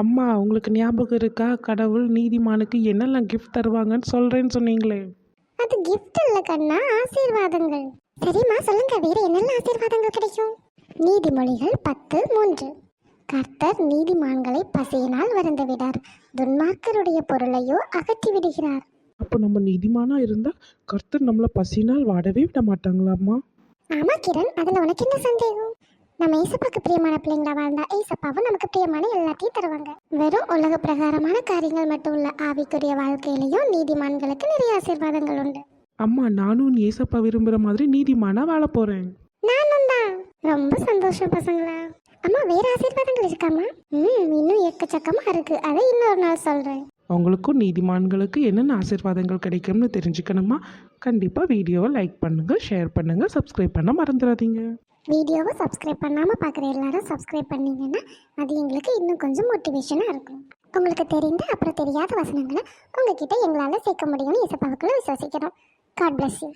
அம்மா உங்களுக்கு ஞாபகம் இருக்கா? கடவுள் நீதிமானுக்கு என்னெல்லாம் கிஃப்ட் தருவாங்கன்னு சொல்கிறேன்னு சொன்னீங்களே. அது gift இல்ல கண்ணா ஆசீர்வாதங்கள். சரிம்மா சொல்லுங்க வேற என்னெல்லாம் ஆசீர்வாதங்கள் கிடைக்கும்? நீதிமொழிகள் பத்து மூன்று. கர்த்தர் நீதிமான்களை பசியினால் வருந்த விடார் துன்மார்க்கருடைய பொருளையோ அகற்றி விடுகிறார். அப்போ நம்ம நீதிமானாக இருந்தால் கர்த்தர் நம்மளை பசினால் வாடவே விட மாட்டாங்களாம்மா? ஆமா கிரண் அதுல உனக்கு என்ன சந்தேகம்? நம்ம ஏசப்பாக்கு பிரியமான பிள்ளைங்களா வாழ்ந்தா ஏசப்பாவும் நமக்கு பிரியமான எல்லாத்தையும் தருவாங்க. வெறும் உலக பிரகாரமான காரியங்கள் மட்டும் இல்ல ஆவிக்குரிய வாழ்க்கையிலையும் நீதிமான்களுக்கு நிறைய ஆசீர்வாதங்கள் உண்டு. அம்மா நானும் ஏசப்பா விரும்புகிற மாதிரி நீதிமானாக வாழ போகிறேன் நானும் தான். ரொம்ப சந்தோஷம் பசங்களா. அம்மா வேற ஆசீர்வாதங்கள் இருக்காமா ம் இன்னும் எக்கச்சக்கமா இருக்கு. அதை இன்னொரு நாள் சொல்றேன். உங்களுக்கும் நீதிமான்களுக்கு என்னென்ன ஆசீர்வாதங்கள் கிடைக்கும்னு தெரிஞ்சுக்கணுமா கண்டிப்பாக வீடியோவை லைக் பண்ணுங்கள் ஷேர் பண்ணுங்கள் சப்ஸ்கிரைப் பண்ண மறந்துடாதீங்க. வீடியோவை சப்ஸ்கிரைப் பண்ணாமல் பார்க்குற எல்லாரும் சப்ஸ்கிரைப் பண்ணிங்கன்னா அது எங்களுக்கு இன்னும் கொஞ்சம் மோட்டிவேஷனாக இருக்கும். உங்களுக்கு தெரிந்த அப்புறம் தெரியாத வசனங்களை உங்ககிட்ட எங்களால் சேர்க்க முடியும்னு இசப்பாவுக்குள்ள விசுவாசிக்கிறோம். God bless you